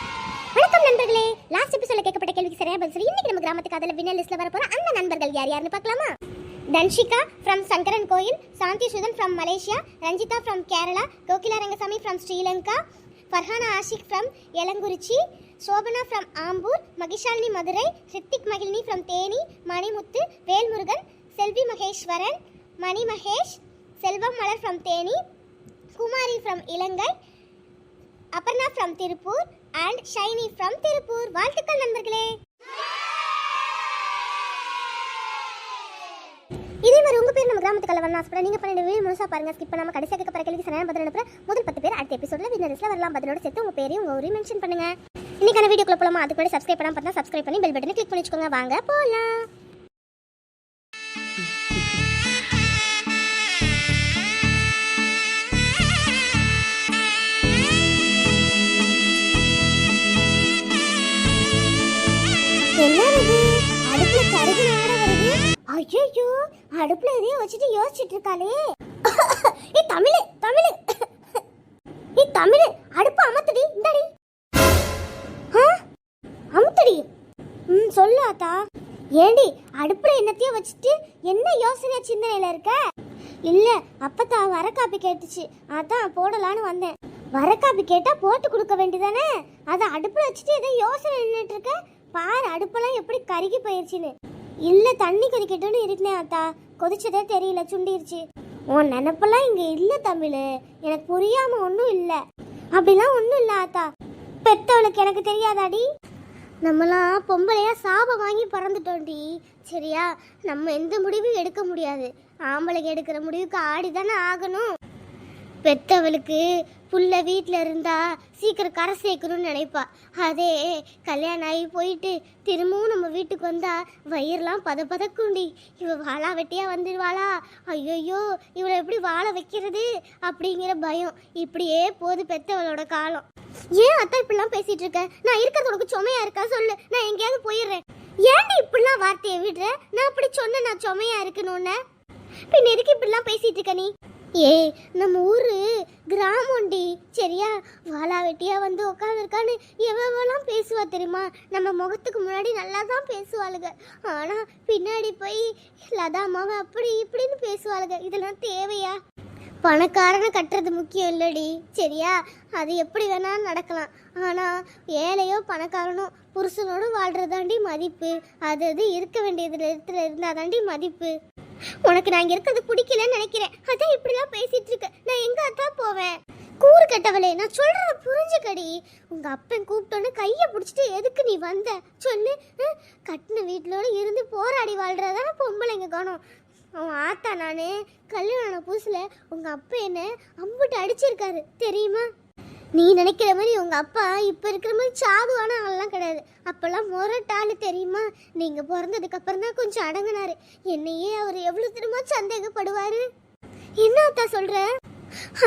வணக்கம் நண்பர்களே. லாஸ்ட் எபிசோட்ல கேட்கப்பட்ட கேள்விக்கு சரியா பதில் சொல்லி இன்னைக்கு நம்ம கிராமத்து அதில் வின்னர் லிஸ்ட்ல வர போற அந்த நண்பர்கள் யார் யாருன்னு பார்க்கலாமா? Dhanshika from Sankaran Koil Shanthi Sudhan from Malaysia Ranjitha from Kerala Kokila Rangasamy from Sri Lanka Farhana Ashik from Elangurichi Sobana from Ambur Mahishalini Madurai Rithik Magizhini from Theni Manimuthu Velmurugan Selvi Maheswaran Mani Mahesh Selvam Malar from Theni Kumari from Ilangai Aparna from Tiruppur and Shiny from Tiruppur வாழ்த்துக்கள் நண்பர்களே. இதே மாதிரி உங்கள் பேர் நம்ம கிராமத்துக்கு வரணும் ஆசைப்பட நீங்கள் பண்ணிட வீடு முழுசாக பாருங்க. ஸ்கிப் நம்ம கடைசியாக கேட்க போற கேள்விக்கு சரியான பதில் அனுப்புற முதல் பத்து பேர் அடுத்த எபிசோட்ல வின்னர்ஸ்ல வரலாம். பதிலோட சேர்த்து உங்கள் பேரையும் உங்கள் ஊரையும் மென்ஷன் பண்ணுங்க. இன்னைக்கான வீடியோக்குள்ள போலாமா? அதுக்கு முன்னாடி சப்ஸ்கிரைப் பண்ணாமல் பார்த்தா சப்ஸ்கிரைப் பண்ணி பெல் பட்டனை கிளிக் பண்ணி வச்சுக்கோங்க வாங்க போகலாம் ஐயோ அடுப்புல எதையும் வச்சுட்டு யோசிச்சுட்டு இருக்காளே ஏ தமிழ் தமிழ். ஏ தமிழ் அடுப்பு அமத்துடி இந்தாடி. ஆ? அமுத்துடி. ம் சொல்லு ஆத்தா. ஏண்டி அடுப்புல என்னத்தையோ வச்சுட்டு என்ன யோசனை சிந்தனையில இருக்க? இல்ல அப்பத்தா வர காப்பி கேட்டுச்சு. அதான் போடலான்னு வந்தேன். வர காப்பி கேட்டா போட்டு கொடுக்க வேண்டியதானே? அதை அடுப்புல வச்சுட்டு ஏதோ யோசனை நின்றுட்டு இருக்க பாரு அடுப்பெல்லாம் எப்படி கருகி போயிருச்சுன்னு. இல்லை தண்ணி கொதிக்கட்டும்னு இருக்கேன் ஆத்தா கொதிச்சதே தெரியல சுண்டிருச்சு. உன் நினப்பெல்லாம் இங்கே இல்லை தமிழ். எனக்கு புரியாம ஒன்றும் இல்லை. அப்படிலாம் ஒன்றும் இல்லை ஆத்தா பெத்தவளுக்கு எனக்கு தெரியாதாடி? நம்மளாம் பொம்பளையா சாபம் வாங்கி பிறந்துட்டோம்டி. சரியா? நம்ம எந்த முடிவும் எடுக்க முடியாது. ஆம்பளைக்கு எடுக்கிற முடிவுக்கு ஆடி தானே ஆகணும். பெத்தவளுக்கு புள்ள வீட்டில் இருந்தா சீக்கிரம் கரை சேர்க்கணும்னு நினைப்பா. அதே கல்யாணம் ஆகி போயிட்டு திரும்பவும் நம்ம வீட்டுக்கு வந்தா வயிறுலாம் பத பதக்குண்டி இவ வாழா வெட்டியாக வந்துடுவாளா ஐயோயோ இவளை எப்படி வாழ வைக்கிறது அப்படிங்கிற பயம். இப்படியே போது பெத்தவளோட காலம். ஏன் அத்தா இப்படிலாம் பேசிட்டு இருக்க? நான் இருக்கிறது உனக்கு சுமையா இருக்கா சொல்லு. நான் எங்கேயாவது போயிடுறேன். ஏன்டி இப்படிலாம் வார்த்தையை விடுற? நான் அப்படி சொன்னேன் நான் சுமையா இருக்கணும்னு. பின் எதுக்கு இப்படிலாம் பேசிட்டு இருக்க நீ? ஏய் நம்ம ஊரு கிராமண்டி சரியா? வாழா வெட்டியா வந்து உட்காந்துருக்கான்னு எவ்வளோலாம் பேசுவா தெரியுமா? நம்ம முகத்துக்கு முன்னாடி நல்லா தான் பேசுவாளுங்க ஆனா பின்னாடி போய் லதாமாவை அப்படி இப்படின்னு பேசுவாளுங்க இதெல்லாம் தேவையா? பணக்காரனை கட்டுறது முக்கியம் இல்லடி. சரியா? அது எப்படி வேணாலும் நடக்கலாம். ஆனால் ஏழையோ பணக்காரனோ புருஷனோட வாழ்கிறதாண்டி மதிப்பு. அது அது இருக்க வேண்டியது இடத்துல இருந்தாதாண்டி மதிப்பு. உனக்கு நான் இங்கே இருக்கிறது பிடிக்கலன்னு நினைக்கிறேன். அதான் இப்படிலாம் பேசிட்டு இருக்க. நான் எங்க அதான் போவேன்? கூறு கட்டவளே நான் சொல்றத புரிஞ்சுக்கடி. உங்க அப்பன் கூப்பிட்டோன்னு கையை பிடிச்சிட்டு எதுக்கு நீ வந்த? சொல்லு. கட்டின வீட்டிலோட இருந்து போராடி வாழ்றதான பொம்பளைங்க காணும். அவன் ஆத்தா நானு கல்யாணம் புதுசில் உங்கள் அப்பா என்ன அம்புட்டு அடிச்சிருக்காரு. தெரியுமா? நீ நினைக்கிற மாதிரி உங்கள் அப்பா இப்போ இருக்கிற மாதிரி சாதுவான ஆள்லாம் கிடையாது. அப்போல்லாம் முரட்டாள் தெரியுமா? நீங்கள் பிறந்ததுக்கப்புறம் தான் கொஞ்சம் அடங்கினார். என்னையே அவர் எவ்வளோ திரும்ப சந்தேகப்படுவார்? என்ன அத்தா சொல்கிற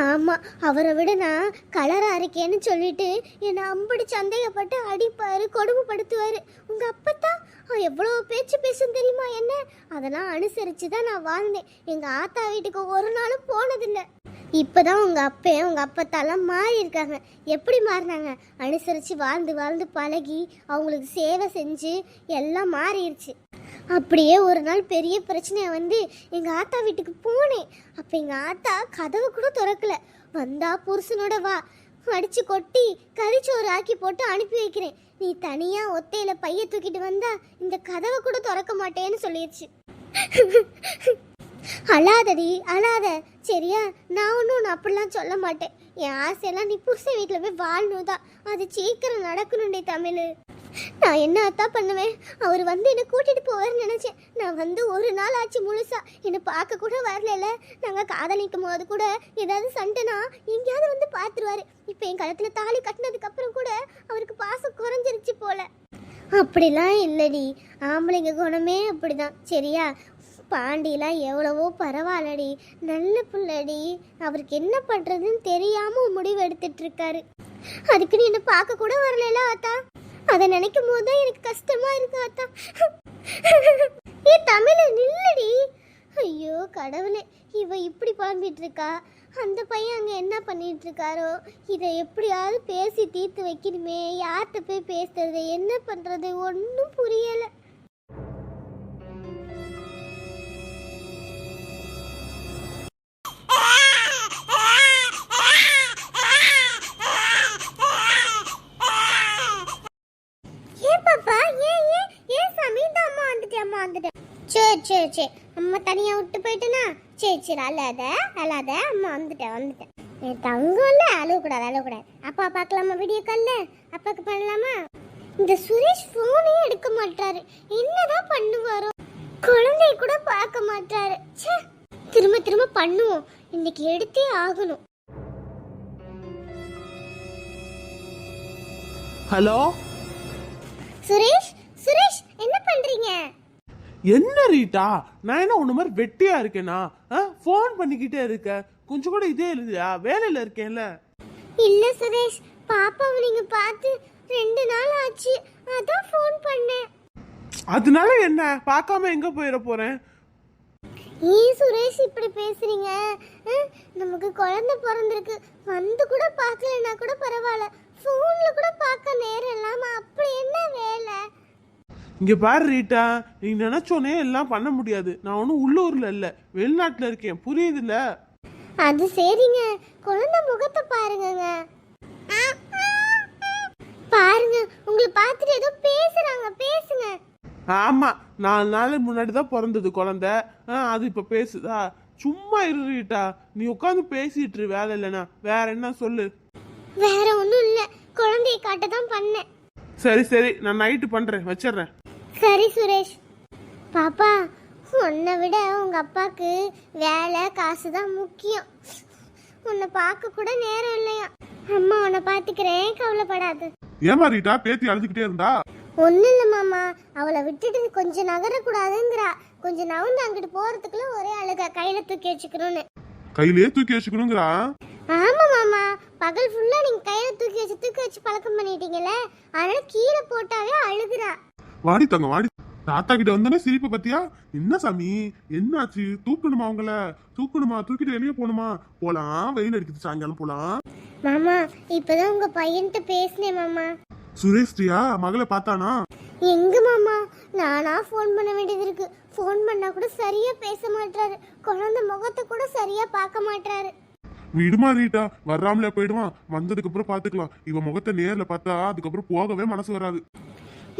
ஆமாம் அவரை விட நான் கலராக இருக்கேன்னு சொல்லிட்டு என்னை அம்படி சந்தேகப்பட்டு அடிப்பார் கொடுமைப்படுத்துவார். உங்கள் அப்பா அப்பத்தான் எவ்வளோ பேச்சு பேசும் தெரியுமா என்ன? அதெல்லாம் அனுசரித்து தான் நான் வாழ்ந்தேன். எங்கள் ஆத்தா வீட்டுக்கு ஒரு நாளும் போனதில்லை. இப்பதான் உங்கள் அப்பையும் உங்கள் அப்பத்தாலாம் மாறி இருக்காங்க. எப்படி மாறினாங்க? அனுசரித்து வாழ்ந்து வாழ்ந்து பழகி அவங்களுக்கு சேவை செஞ்சு எல்லாம் மாறிடுச்சு அப்படியே ஒரு நாள் பெரிய பிரச்சனையை வந்து எங்கள் ஆத்தா வீட்டுக்கு போனேன். அப்போ எங்கள் ஆத்தா கதவை கூட திறக்கல. வந்தா புருஷனோட வா. அடித்து கொட்டி கறிச்சோறு ஆக்கி போட்டு அனுப்பி வைக்கிறேன். நீ தனியாக ஒத்தையில் பைய தூக்கிட்டு வந்தா இந்த கதவை கூட திறக்க மாட்டேன்னு சொல்லிடுச்சு அழாதடி அழாத. சரியா? நான் ஒன்றும் ஒன்று அப்படிலாம் சொல்ல மாட்டேன். என் ஆசையெல்லாம் நீ புருஷன் வீட்டில் போய் வாழணும் தான் அது சீக்கிரம் நடக்கணும்டே தமிழ். நான் என்ன அத்தா பண்ணுவேன்? அவர் வந்து என்னை கூட்டிட்டு போவார்னு நினைச்சேன். நான் வந்து ஒரு நாள் ஆச்சு முழுசா. என்னை பார்க்க கூட வரல நாங்கள் காதலிக்கும் போது கூட ஏதாவது சண்டைனா எங்கேயாவது வந்து பார்த்துருவாரு. இப்போ என் கழுத்தில் தாலி கட்டினதுக்கு அப்புறம் கூட அவருக்கு பாசம் குறைஞ்சிருச்சு போல. அப்படிலாம் இல்லடி. ஆம்பளைங்க குணமே அப்படிதான். சரியா? பாண்டிலாம் எவ்வளவோ பரவாயில்லடி. நல்ல பிள்ளடி. அவருக்கு என்ன பண்ணுறதுன்னு தெரியாமல் முடிவு எடுத்துட்டு இருக்காரு அதுக்கு நீ என்ன பார்க்க கூட வரல ஆத்தா. அதை நினைக்கும் போது தான் எனக்கு கஷ்டமா இருக்கு ஆத்தா. ஏ தமிழ நில்லடி. ஐயோ கடவுளே. இவ இப்படி புலம்பிட்டு இருக்கா அந்த பையன் அங்கே என்ன பண்ணிட்டு இருக்காரோ இதை எப்படியாவது பேசி தீர்த்து வைக்கணுமே. யார்கிட்ட போய் பேசுறது? என்ன பண்றது? ஒன்றும் புரியலை. சரி சரி சரி. அம்மா தனியா விட்டு போயிட்டேனா? சரி சரி அழாத அழாத. அம்மா வந்துட்டேன் வந்துட்டேன். என் தங்கம்ல அழுவக்கூடாது அழுவக்கூடாது அப்பா பார்க்கலாமா வீடியோ கால்ல அப்பாக்கு பண்ணலாமா? இந்த சுரேஷ் போனே எடுக்க மாட்டாரு என்னதான் பண்ணுவாரோ? குழந்தைய கூட பார்க்க மாட்டாரு ச்சே. திரும்ப திரும்ப பண்ணுவோம். இன்னைக்கு எடுத்தே ஆகணும். ஹலோ? சுரேஷ் சுரேஷ் என்ன பண்றீங்க? என்ன ரீட்டா? நான் என்ன உன்ன மாதிரி வெட்டியா இருக்கேனா? ஃபோன் பண்ணிக்கிட்டே இருக்க. கொஞ்சம் கூட இதே இல்லையா? வேலையில இருக்கேன்ல. இல்ல சுரேஷ் பாப்பாவை நீங்க பார்த்து ரெண்டு நாள் ஆச்சு. அதான் ஃபோன் பண்ணேன். அதனால என்ன? பார்க்காம எங்க போயிட போறேன்? ஏன் சுரேஷ் இப்படி பேசுறீங்க? அஹ், நமக்கு குழந்தை பிறந்திருக்கு. வந்து கூட பார்க்கலனா கூட பரவாயில்ல. ஃபோன்ல கூட பார்க்க நேரம் இல்லாம அப்படி என்ன வேலை? இங்க பாரு ரீட்டா நீ நினைச்சோனே எல்லாம் பண்ண முடியாது. நான் ஒன்றும் உள்ளூர்ல இல்ல வெளிநாட்டுல இருக்கேன். புரியுதுல்ல? அது சரிங்க. குழந்தை முகத்தை பாருங்கங்க. பாருங்க உங்களை பார்த்துட்டு ஏதோ பேசுறாங்க பேசுங்க. ஆமா நாலு நாள் முன்னாடி தான் பிறந்தது குழந்தை. அது இப்ப பேசுதா? சும்மா இரு ரீட்டா நீ உட்காந்து பேசிட்டு இரு வேலை இல்லைனா வேற என்ன சொல்லு? வேற ஒண்ணும் இல்ல. குழந்தையை காட்ட தான் பண்ணேன். சரி சரி நான் நைட்டு பண்றேன் வச்சிடுறேன். சரி சுரேஷ். பாப்பா உன்னை விட உங்க அப்பாக்கு வேலை காசு தான் முக்கியம். உன்னை பார்க்க கூட நேரம் இல்லையா? அம்மா உன்னை பார்த்துக்கிறேன். கவலைப்படாது. ஏமா ரீட்டா? பேத்தி அழுதுகிட்டே இருந்தா? ஒன்றும் இல்லை மாமா. அவளை விட்டுட்டு கொஞ்சம் நகரக்கூடாதுங்கிறா. கொஞ்சம் நவுந்து அங்கிட்டு போறதுக்குள்ள ஒரே அழுக. கையில தூக்கி வச்சுக்கணும்னு. கையிலேயே தூக்கி வச்சுக்கணுங்கிறா? ஆமா மாமா. பகல் ஃபுல்லா நீங்க கையில தூக்கி வச்சு தூக்கி வச்சு பழக்கம் பண்ணிட்டீங்கல்ல? அதனால கீழே போட்டாவே அழுகுறா. வாடி தங்க வாடி. தாத்தா கிட்ட வந்தோடனே சிரிப்பு பத்தியா என்ன சாமி? என்னாச்சு? தூக்கணுமா அவங்கள? தூக்கணுமா? தூக்கிட்டு வெளியே போகணுமா? போலாம். வெயில் அடிக்குது. சாயங்காலம் போலாம். மாமா இப்பதான் உங்க பையன்கிட்ட பேசினேன் மாமா. சுரேஷ்டியா மகளை பார்த்தானா? எங்க மாமா? நானா ஃபோன் பண்ண வேண்டியது இருக்கு. ஃபோன் பண்ணா கூட சரியா பேச மாட்டாரு குழந்தை முகத்தை கூட சரியா பார்க்க மாட்டாரு விடுமா ரீட்டா. வராமலே போயிடுவான். வந்ததுக்கு அப்புறம் பாத்துக்கலாம் இவ முகத்தை நேர்ல பார்த்தா அதுக்கப்புறம் போகவே மனசு வராது.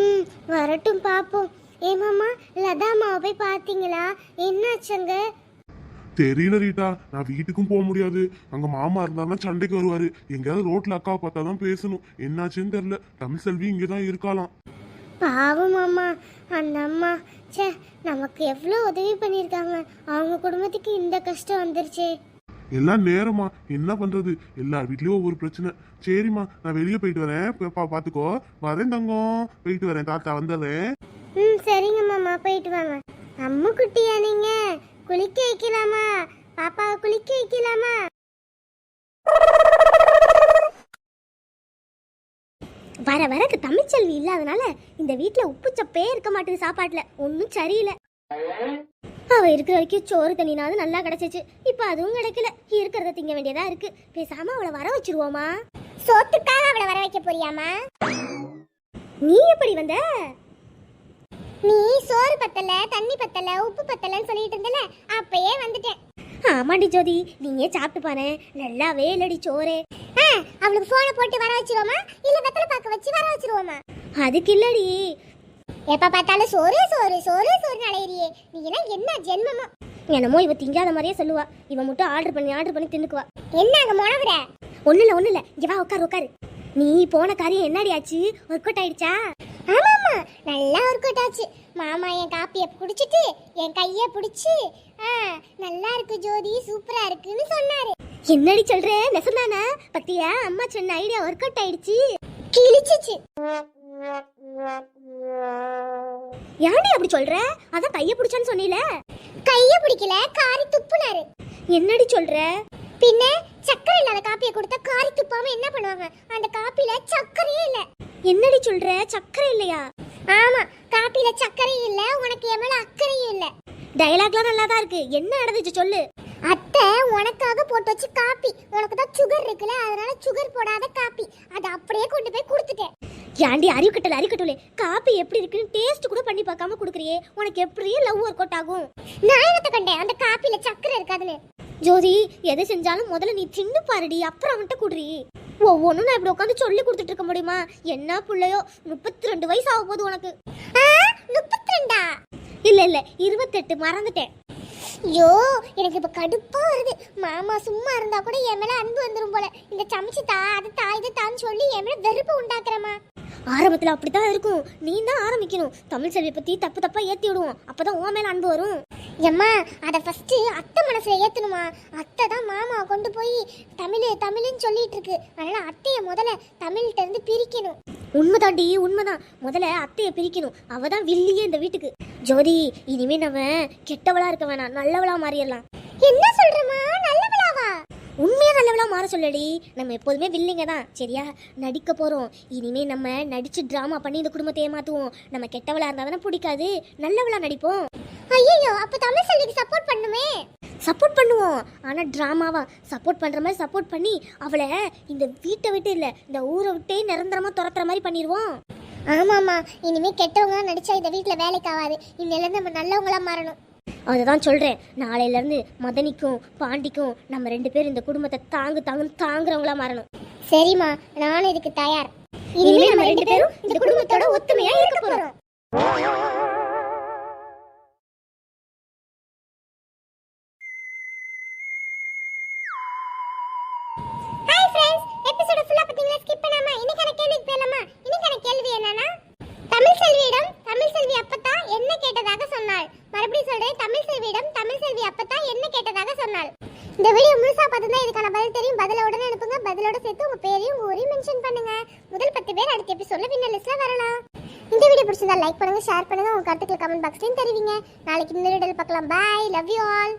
ம் வரட்டும் பாப்போம். ஏ மாமா லதா அம்மாவை போய் பார்த்தீங்களா? என்னாச்சுங்க தெரியல ரீட்டா. நான் வீட்டுக்கும் போக முடியாது. அங்க மாமா இருந்தாருன்னா சண்டைக்கு வருவாரு. எங்கேயாவது ரோட்ல அக்காவை பார்த்தா தான் பேசணும். என்னாச்சுன்னு தெரியல. தமிழ் செல்வி இங்கதான் இருக்காளாம். பாவம் மாமா. அந்த அம்மா ச்சே நமக்கு எவ்வளோ உதவி பண்ணியிருக்காங்க. அவங்க குடும்பத்துக்கு இந்த கஷ்டம் வந்துருச்சே. எல்லாம் நேரமா? என்ன பண்றது? எல்லார் வீட்லயும் ஒவ்வொரு பிரச்சனை. சரிம்மா நான் வெளியே போயிட்டு வரேன். பா- பாத்துக்கோ. வரேன் தங்கம். போயிட்டு வரேன். தாத்தா வந்துடுறேன். ம் சரிங்க மாமா. போயிட்டு வாங்க. அம்மு குட்டியா நீங்க? குளிக்க வைக்கலாமா? பாப்பாவை குளிக்க வைக்கலாமா? வர வர இந்த தமிழ்ச்செல்வி இல்லாதனால இந்த வீட்டில் உப்பு சப்பே இருக்க மாட்டேது சாப்பாட்டுல. ஒன்றும் சரியில்லை. அவ இருக்கிற வரைக்கும் சோறு தண்ணினாவது நல்லா கிடைச்சிச்சு. இப்ப அதுவும் கிடைக்கல. இருக்கிறத திங்க வேண்டியதா இருக்கு. பேசாம அவளை வர வச்சிருவோமா? சோத்துக்காக அவளை வர வைக்க போறியாமா? நீ எப்படி வந்த? நீ சோறு பத்தல தண்ணி பத்தல உப்பு பத்தலன்னு சொல்லிட்டு இருந்தல அப்பயே வந்துட்டேன். ஆமாண்டி ஜோதி நீயே சாப்பிட்டு பாரு. நல்லாவே வேலடி சோறு. அவளுக்கு போனை போட்டு வர வச்சிருவோமா? இல்ல வெத்தலை பாக்க வச்சு வர வச்சிருவோமா? அதுக்கு இல்லடி. எப்ப பார்த்தாலும் சோறு சோறு சோறு சோறு அலையிறியே. நீ எல்லாம் என்ன ஜென்மமா? என்னமோ இவ திங்காத மாதிரியே சொல்லுவா. இவ மட்டும் ஆர்டர் பண்ணி ஆர்டர் பண்ணி தின்னுக்குவா. என்ன அங்க முழவுற? ஒண்ணு இல்ல ஒண்ணு இல்ல. இங்க வா உட்காரு உட்காரு. நீ போன காரியம் என்னடி ஆச்சு? ஒர்க் அவுட் ஆயிடுச்சா? ஆமாமா நல்லா ஒர்க் அவுட் ஆச்சு. மாமா என் காப்பியை குடிச்சிட்டு என் கையை பிடிச்சி நல்லா இருக்கு ஜோதி சூப்பரா இருக்குன்னு சொன்னாரு. என்னடி சொல்ற? நெசந்தானா? பத்தியா? அம்மா சொன்ன ஐடியா ஒர்க் அவுட் ஆயிடுச்சு. கிழிச்சிச்சு. ஏன்டி அப்படி சொல்ற? அதான் கைய பிடிச்சான்னு சொன்னீல. கைய பிடிக்கல காரி துப்புனாரு. என்னடி சொல்ற? பின்ன சக்கரை இல்லாத காப்பியை கொடுத்தா காரி துப்பாம என்ன பண்ணுவாங்க? அந்த காப்பில சக்கரையே இல்ல. என்னடி சொல்ற? சக்கரை இல்லையா? ஆமா காப்பில சக்கரையும் இல்ல உனக்கு என் மேல அக்கறையும் இல்ல. டயலாக்லாம் நல்லா தான் இருக்கு. என்ன நடந்துச்சு சொல்லு. அத்தை உனக்காக போட்டு வச்சு காப்பி. உனக்கு தான் சுகர் இருக்குல்ல அதனால சுகர் போடாத காப்பி. அதை அப்படியே கொண்டு போய் கொடுத்துட்டேன். ஏண்டி அறிவுக்கட்டல அறிவுக்கட்டல காப்பி எப்படி இருக்குன்னு டேஸ்ட் கூட பண்ணி பார்க்காம கொடுக்குறியே. உனக்கு எப்படியே லவ் ஒர்க் அவுட் ஆகும். நான் என்னத்தை கண்டேன்? அந்த காப்பில சக்கரை இருக்காதுன்னு. ஜோதி எதை செஞ்சாலும் முதல்ல நீ தின்னு பாருடி அப்புறம் அவன்கிட்ட குடுறி. ஒவ்வொன்றும் நான் இப்படி உட்காந்து சொல்லி கொடுத்துட்டு இருக்க முடியுமா? என்ன பிள்ளையோ முப்பத்தி ரெண்டு வயசு ஆக போகுது உனக்கு. முப்பத்தி ரெண்டா இல்ல இல்ல இருபத்தெட்டு மறந்துட்டேன். ஐயோ எனக்கு இப்போ கடுப்பாக வருது. மாமா சும்மா இருந்தால் கூட என் மேலே அன்பு வந்துடும் போல. இந்த சமைச்சு தா அது தா இது தான்னு சொல்லி என் மேலே வெறுப்பு உண்டாக்குறமா அப்படி தான் இருக்கும். நீ தான் ஆரம்பிக்கணும். தமிழ் செல்வியை பற்றி தப்பு தப்பாக ஏற்றி விடுவோம். அப்போ தான் உன் மேலே அன்பு வரும். எம்மா அதை ஃபஸ்ட்டு அத்தை மனசில் ஏற்றணுமா அத்தை தான் மாமாவை கொண்டு போய் தமிழ் தமிழ்னு சொல்லிட்டு இருக்கு. அதனால் அத்தையை முதல்ல தமிழ்கிட்ட இருந்து பிரிக்கணும். உண்மைதாண்டி உண்மைதான். முதல்ல அத்தையை பிரிக்கணும். அவள் தான் வில்லியே இந்த வீட்டுக்கு. ஜோதி இனிமே நம்ம கெட்டவளா இருக்க வேணாம். நல்லவளா மாறிடலாம். என்ன சொல்றமா நல்லவளாவா? உண்மையா நல்லவளா மாற சொல்லடி. நம்ம எப்போதுமே வில்லிங்க தான். சரியா? நடிக்க போறோம். இனிமே நம்ம நடிச்சு டிராமா பண்ணி இந்த குடும்பத்தை ஏமாத்துவோம் நம்ம கெட்டவளா இருந்தா தானே பிடிக்காது. நல்லவளா நடிப்போம். ஐயோ அப்ப தமிழ் செல்விக்கு சப்போர்ட் பண்ணுமே? சப்போர்ட் பண்ணுவோம். ஆனா டிராமாவா சப்போர்ட் பண்ற மாதிரி சப்போர்ட் பண்ணி அவளை இந்த வீட்டை விட்டு இல்ல இந்த ஊரை விட்டே நிரந்தரமா துரத்துற மாதிரி பண்ணிடுவோம். ஆமாமா இனிமே கெட்டவங்க நடிச்சா இந்த வீட்ல வேலைக்கு ஆகாது. இன்னில நம்ம நல்லவங்களா மாறணும். அதுதான் சொல்றேன். நாளையில இருந்து மதனிக்கும் பாண்டிக்கும் நம்ம ரெண்டு பேரும் இந்த குடும்பத்தை தாங்கு தாங்கு தாங்குறவங்களா மாறணும். சரிம்மா நானும் இதுக்கு தயார். இனிமே நம்ம ரெண்டு பேரும் இந்த குடும்பத்தோட ஒத்துமையா இருக்க போறோம். கமெண்ட் பாக்ஸ்லையும் தெரிவிங்க. நாளைக்கு இந்த வீடியோல பார்க்கலாம். By love you all